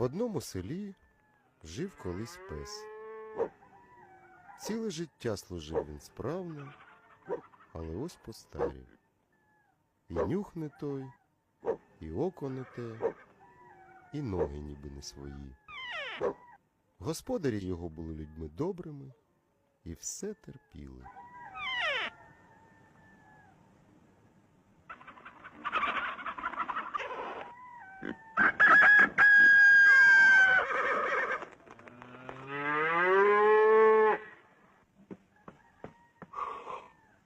В одному селі жив колись пес. Ціле життя служив він справно, але ось постарів. І нюх не той, і око не те, і ноги ніби не свої. Господарі його були людьми добрими і все терпіли.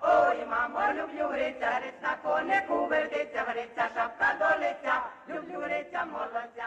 Ой, мамо, люблю риця, гриць на конику вертиться, гриця, шапка до люблю риця, молодця.